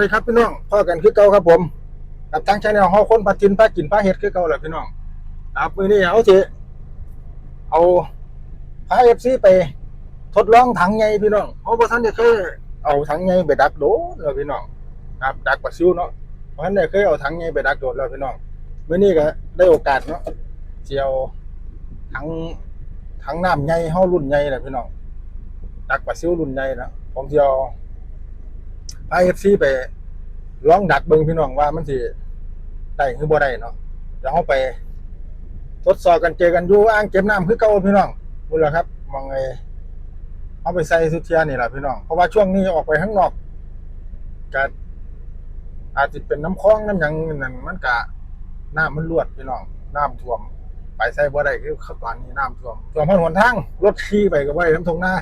ดีครับพี่น้องพ่อกันคือเก่าครับผมกับทางชาแนลเฮาคนพากินพากินพาเฮ็ดคือเก่าแหละพี่น้องครับมือนี้เอาสิเอาพา FC ไป ทดลองถังใหญ่พี่น้องเพราะว่าท่านได้เคยเอาถังใหญ่ไปดักโดดแล้วพี่น้องครับดักปลาซิวเนาะเพราะท่านได้เคยเอาถังใหญ่ไปดักโดดแล้วพี่น้องมื้อนี้ก็ได้โอกาสเนาะสิเอาถังถังน้ำใหญ่เฮารุ่นใหญ่แหละพี่น้องดักปลาซิวรุ่นใหญ่นะผมสิเอา ไอเอฟซีไปลองดักเบิ่งพี่น้องว่ามันสิได้หรือบ่ได้เนาะเดี๋ยวเราไป ทดสอบกันเจอกันอยู่อ่างเก็บน้ำคือเก่าพี่น้องบุญละครับมองไงเอาไปใส่สุดเทียนี่แหละพี่น้องเพราะว่าช่วงนี้ออกไปข้างนอกก็อาจจะเป็นน้ำคลองน้ำหยังนั่นมันกะน้ำมันรวดพี่น้องน้ำท่วม ไปใส่บ่ได้คือตอนนี้น้ำท่วมท่วมถนหนทางรถขี่ไปก็บ่ได้น้ำทงหน้า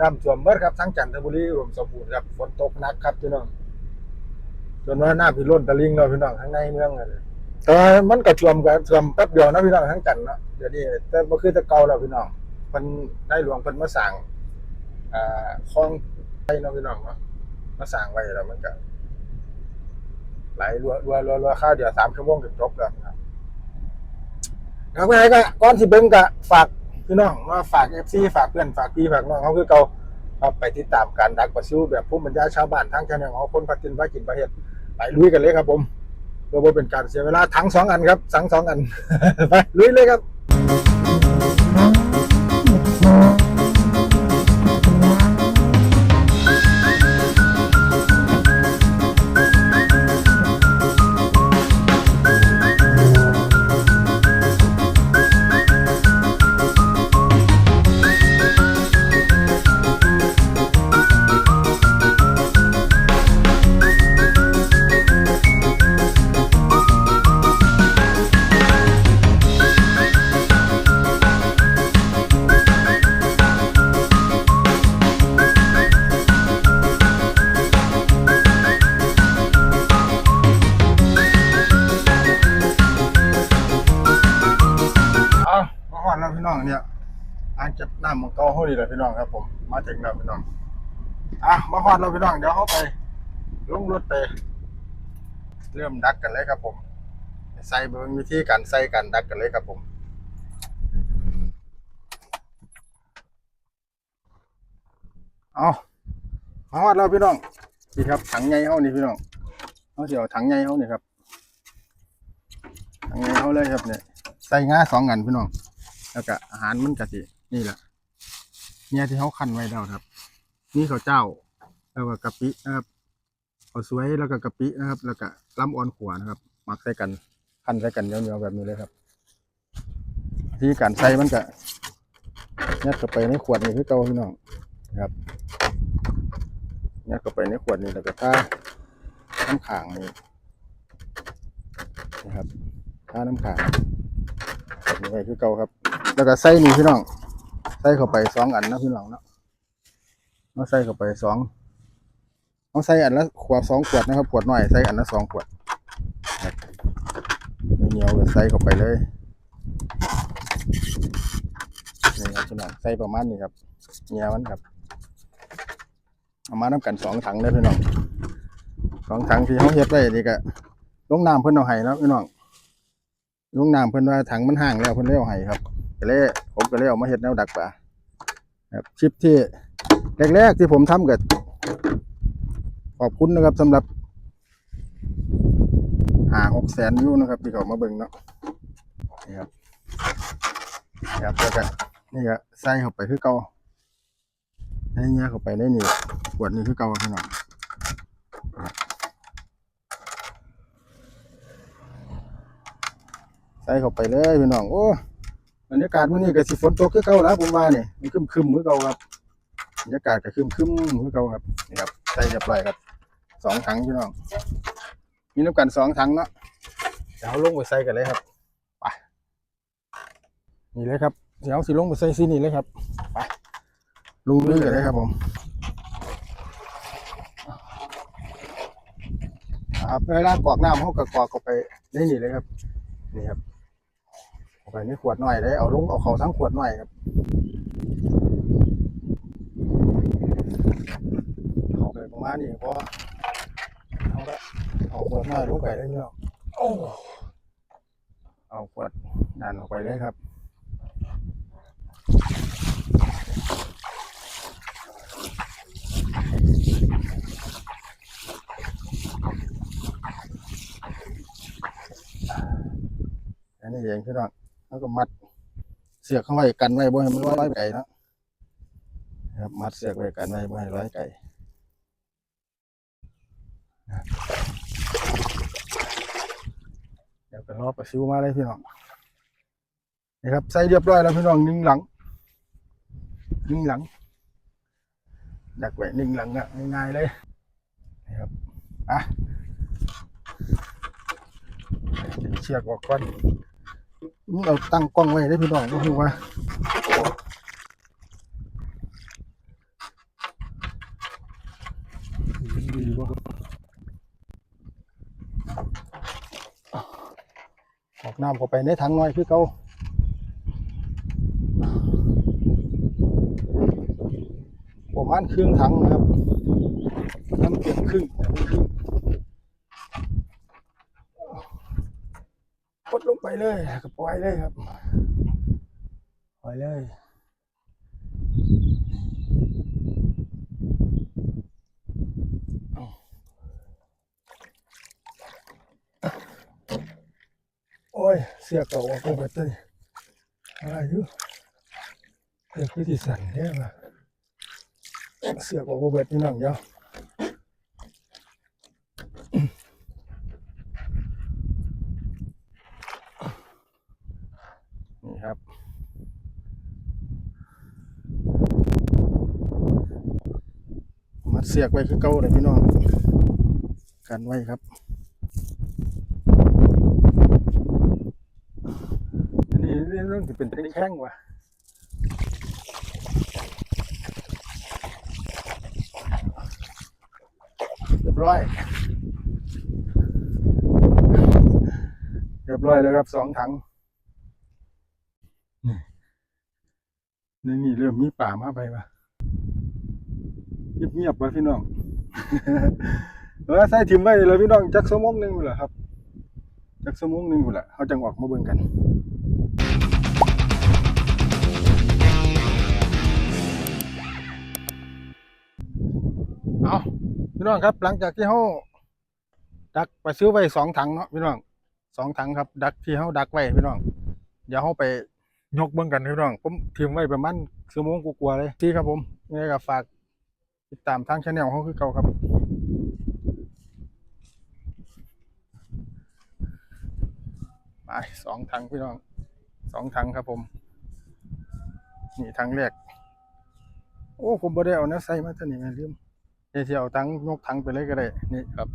น้ำท่วมเบิดครับทั้งจันทบุรีรวมสมบูรณ์ครับฝนตกหนักครับพี่น้องจนว่าหน้าพี่ล้นตะลิงเราพี่น้องข้างในเมืองเลยแต่มันก็ท่วมก็ท่วมแป๊บเดียวนะพี่น้องทั้งจันทร์เนาะเดี๋ยวนี้แต่บ่คือแต่เก่าแล้วพี่น้องเพิ่นได้หลวงเพิ่นมาสร้างอ่าคลองไปเนาะพี่น้องเนาะมาสร้างไว้แล้วมันก็ไหลรัวรัวรัวรัวข้าวเดียวสามชั่วโมงก็จบแล้ว ครับแล้วไงก็ก้อนสิเบิ้งก็ฝากพี่น้องมาฝากเอฟซีฝากเพื่อนฝากพี่ฝากน้องเขาคือเก่าครับไปติดตามการดักปลาซิวแบบผู้บรรยายชาวบ้านทั้งชาแนลของคนพัดกินพักินประเทศไปลุยกันเลยครับผมเพื่อเป็นการเสียเวลาทั้งสองอันครับทั้งสองอันไปลุยเลยครับ พี่น้องเนี่ยอ่างเก็บน้ำของก่าเฮานี่แหละพี่น้องครับ ผม มาถึงแล้วพี่น้องอะมาหอดแล้วพี่น้องเดี๋ยวเขาไปลงรถไปเริ่มดักกันเลยครับ ผม ใส่เบิ่งวิธีการใส่การดักกันเลยครับ ผมเอามาฮอดแล้วพี่น้องนี่ครับถังใหญ่เฮานี่พี่น้องเขาเสิเอาถังใหญ่เฮานี่ครับถังใหญ่เฮาเลยครับเนี่ยใส่งาสองอันพี่น้อง แล้วก็อาหารมันกะสินี่แหละเนี่ยที่เขาคันไว้แล้วครับ นี่ข้าวเจ้า แล้วก็กะปินะครับข้าวสวยแล้วก็กะปินะครับ แล้วก็ล้ำอ่อนขวานะครับหมักใส่กันคันใส่กันเหนียวๆแบบนี้เลยครับที่การใส่มันก็ยัดเข้าไปในขวดนี่คือเก่าพี่น้องนะครับยัดเข้าไปในขวดนี้แล้วก็ท่าน้ำขางนี่นะครับท่าน้ำขางแบบนี้ไว้คือเก่าครับ แล้วก็ใส่นี่พี่น้อง ใส่เข้าไปสองอันนะพี่น้องเนาะเอาใส่เข้าไปสองเอาใส่อันละขวดสองขวดนะครับ ขวดหน่อยใส่อันละสองขวดเหนียวก็ใส่เข้าไปเลยนี่ครับพี่น้องใส่ประมาณนี้ครับเหนียวมันครับเอามาน้ำกันสองถังเลยพี่น้องสองถังที่เขาเฮ็ดไว้นี่ก็ลงน้ำเพิ่นเอาให้เนาะพี่น้องลงน้ำเพิ่นว่าถังมันห่างแล้วเพิ่นเลยเอาให้ครับ ก็เลยผมก็เลยเอามาเฮ็ดแนวดักปลาครับชิปที่แรกๆที่ผมทำก็ขอบคุณนะครับสำหรับหาหกแสนวิวนะครับที่เขามาเบิ่งเนาะนี่ครับนี่ครับแล้วก็นี่ก็ใส่เข้าไปคือเก่าให้เงี้ยเข้าไปได้นี่ขวดนี้คือเก่าพี่น้องใส่เข้าไปเลยพี่น้องโอ้ บรรยากาศมื้อนี้ก็สิฝนตกคือเก่าแล้วผมว่านี่มันคึมๆคือเก่าครับบรรยากาศก็คึมๆคือเก่าครับนี่ครับใส่เรียบร้อยครับสองถังพี่น้องมีน้ำกันสองถังเนาะเดี๋ยวเอาลงไปใส่กันเลยครับไปนี่เลยครับเดี๋ยวสิลงไปใส่ซีนี่เลยครับไปลงด้วยกันเลยครับผมครับเวลากรอกน้ำเขาก็กรอกเข้าไปในนี่เลยครับนี่ครับ เข้าไปในขวดหน่อยเลยเอาลงเอาเขาทั้งขวดหน่อยครับเขาไปประมาณนี้พอาไปเอาขวดหน้อยลงไปเลยพี่น้องโอ้เอาขวดดันออกไปเลยครับอันนี้เองพี่น้อง แล้วก็มัดเสือกเข้าไว้กันไว้บ่ให้มันร้อยไก่นะนะครับมัดเสือกไว้กันไว้บ่ให้ร้อยไก่เดี๋ยวไปรอปลาซิวมาเลยพี่น้องนี่ครับใส่เรียบร้อยแล้วพี่น้องนึ่งหลังนึ่งหลังดักไว้นึ่งหลังอะง่ายๆเลยนี่ครับอะเชือกออกก่อน เราตั้งกล้องไว้ได้พี่น้องก็คือว่าออกน้ำเข้าไปในถังน้อยคือเก่าประมาณครึ่งถังนะครับน้ำเต็มครึ่งครึ่ง กดลงไปเลยก็ปล่อยเลยครับปล่อยเลยโอ้ย เสียเก่าออกไปเต้ยอะไรอยู่เสียคือที่สั่นแน่มาเสียเกออกไปที่นั่งยาวนี่ครับ มัด เสียกไว้คือเก่าเลยพี่น้องกันไว้ครับอันนี้เรื่องที่เป็นตะแข้งว่ะเรียบร้อยเรียบร้อยแล้วครับสองถังนี่นี่เริ่มมีป่ามาไปว่ะ เงียบๆไว้พี่น้องเออใส่ถิ่มไว้เลยพี่น้องจักสมงหนึ่งเหรอครับจักสมงหนึ่งแหละเขาจังออกมาเบิ่งกันเอาพี่น้องครับ หลังจากที่เขาดักไปลาซิวไปสองถังเนาะพี่น้องสองถังครับ ดักที่เขาดักไว้พี่น้องเดี๋ยวเขาไปยกเบิ่งกันพี่น้องผมถิ่มไว้ประมาณชั่วโมงกว่าๆเลยที่ครับผมยังไงก็ฝาก ติดตามทางช anel เขาคือเก่าครับ ไปสองถังพี่น้องสองถังครับผม นี่ถังแรก โอ้ ผมบ่ได้เอาเนื้อใส่มาตัวนี้แม่ลืมเดี๋ยวที่เอาถังยกถังไปเลยก็ได้ นี่ครับ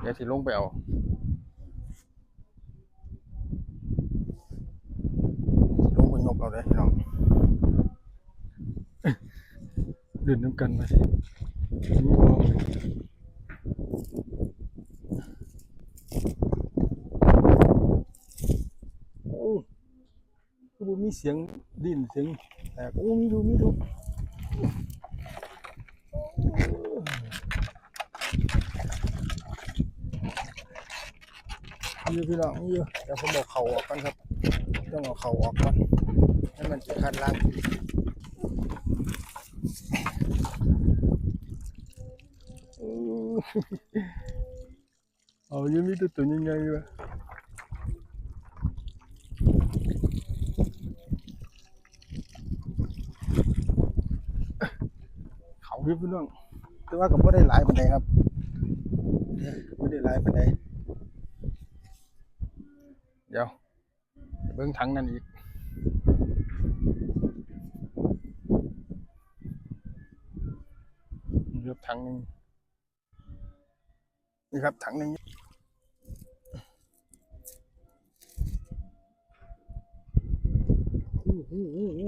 เดี๋ยวที่ลงไปเอาลงไปยกเอาเลยพี่น้องเอ้ย เดินน้ำกันมาสินี่มองโอ้คือบ่มีเสียงดินเสียงแตกโอ้มีดูมีดูมีอยู่พี่น้องมีอยู่เดี๋ยวผมเอาเขาออกก่อนครับ ต้องเอาเขาออกก่อนให้มันจะคันล่าง อู้ เอายังมีตัวตัวยังไงวะเขาพี่พี่น้องแต่ว่าก็ไม่ได้หลายปานใดครับไม่ได้หลายปานใดเดี๋ยวเบิ้งถังนั่นอีกนี่ครับถังนึง นี่ครับ ถังหนึ่งโอ้โหโอ้โห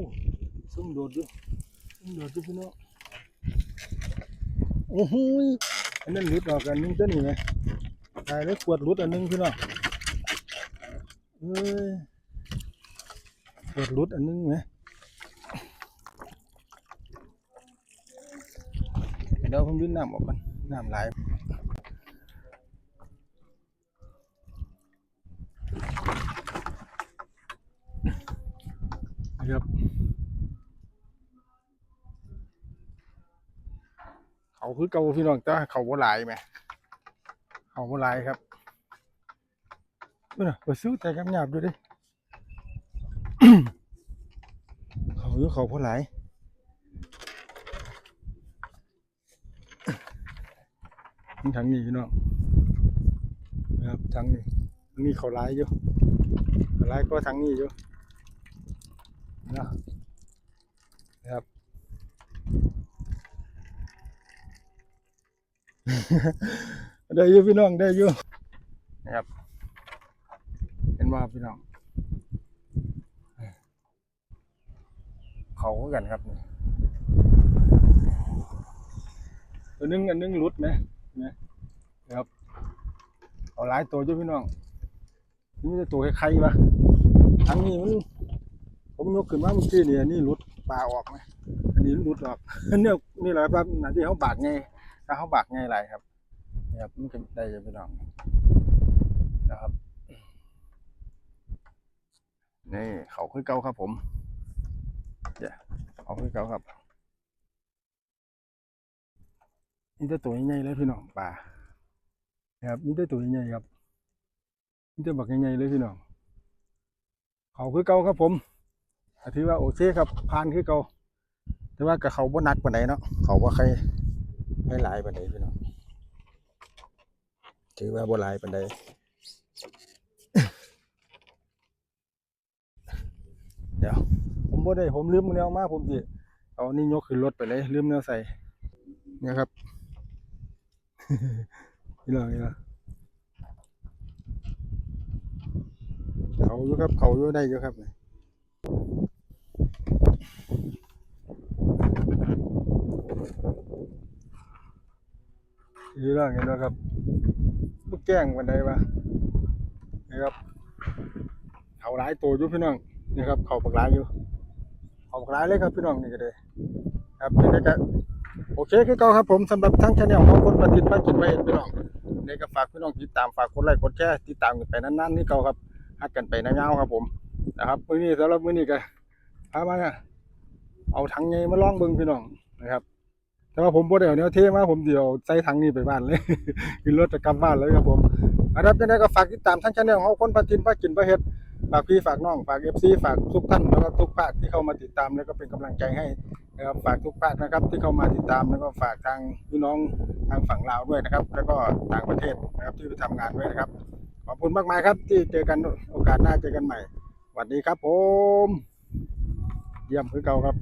ซุ่มโดดด้วยซุ่มโดดด้วยพี่น้องโอ้โหยอันนั้นหลุดออกอันนึงตัวนี้ไหมตายแล้วขวดหลุดอันนึงพี่น้องเอ้ยขวดหลุดอันนึงไหมเดี๋ยวผมดึงน้ำออกกันน้ำไหลาย นะครับเขา คือเก่าพี่น้องแต่ว่าเขาบ่หลายไหมเขาบ่หลายครับนี่นะไปซื้อแต่กำหยาบดูดิเขาอยู่เขาบ่หลายนี่ทางนี้พี่น้องนะครับทางนี้ทางนี้เขาหลายอยู่เขาหลายก็ทางนี้อยู่นะนะครับ ได้อยู่พี่น้องได้อยู่นะครับ เห็นว่าพี่น้อง เขาคือกันครับนี่ตัวหนึงอันหนึงหลุดไหมนะนะครับ เอาหลายตัวอยู่พี่น้อง นี่จะตัวใครๆวะอันนี้มันผมยกขึ้นมาเมื่อกี้นี่อันนี่หลุดปลาออกไหมอันนี้หลุดออกเนี่ยนี่แหละครับหน้าที่เขาบากไงถ้าเขาบากไงไรครับนี่ครับมันจะได้อยังพี่น้องนะครับนี่เขาคือเก่าครับผมเนี่ยเขาคือเก่าครับนี่จะตัวใหญ่เลยพี่น้องปลานะครับนี่จะตัวใหญ่ครับนี่จะบักใหญ่เลยพี่น้องเขาคือเก่าครับผมถือว่าโอเคครับผ่านคือเก่าแต่ว่ากับเขาบ่นักปานใดเนาะเขาว่าใคร ให้หลายปานใดพี่น้องถือว่าบ่หลายปานใดเดี๋ยว ผมบ่ได้ผมลืมแนวมาผมสิเอานี่ยกขึ้นรถไปเลย ลืมแนวใส่เนี่ยครับนี่เลยนี่เลยเขาอยู่ครับเขาอยู่ได้อยู่ครับเนี่ย ยี่ร่างเห็นไหมครับลูกแก้งวันใดวะนี่ครับเขาหลายตัวอยู่พี่น้องนี่ครับเขาปักหลายอยู่เขาปักหลายเลยครับพี่น้องนี่ก็เลยครับนี่ก็โอเคคือเก่าครับผมสำหรับทั้งชาแนลของคนประทินพระจิตไว้เห็นพี่น้องนี่ก็ฝากพี่น้องติดตามฝากกดไลค์กดแชร์ติดตามกันไปนานๆนี่เก่าครับฮักกันไปนานๆครับผมนะครับมื้อนี้สำหรับมื้อนี้ก็พามาเอาถังใหญ่มาลองเบิ่งพี่น้องนะครับ แต่ว่าผมบ่ได้เอาแนวเทมาผมเดี๋ยวใส่ถังนี้ไปบ้านเลยขึ้นรถจะกลับบ้านเลยครับผมนะครับยังไงก็ฝากติดตามทั้งชาแนลของคนพัทินพากินพาเฮ็ดฝากพี่ฝากน้องฝาก FC ฝากทุกท่านแล้วก็ทุกภาคที่เข้ามาติดตามแล้วก็เป็นกำลังใจให้นะครับฝากทุกภาคนะครับที่เข้ามาติดตามแล้วก็ฝากทางพี่น้องทางฝั่งลาวด้วยนะครับ แล้วก็ต่างประเทศนะครับที่ไปทำงานด้วยนะครับ ขอบคุณมากมายครับ ที่เจอกันโอกาสหน้าเจอกันใหม่สวัสดีครับผม เยี่ยมคือเก่าครับ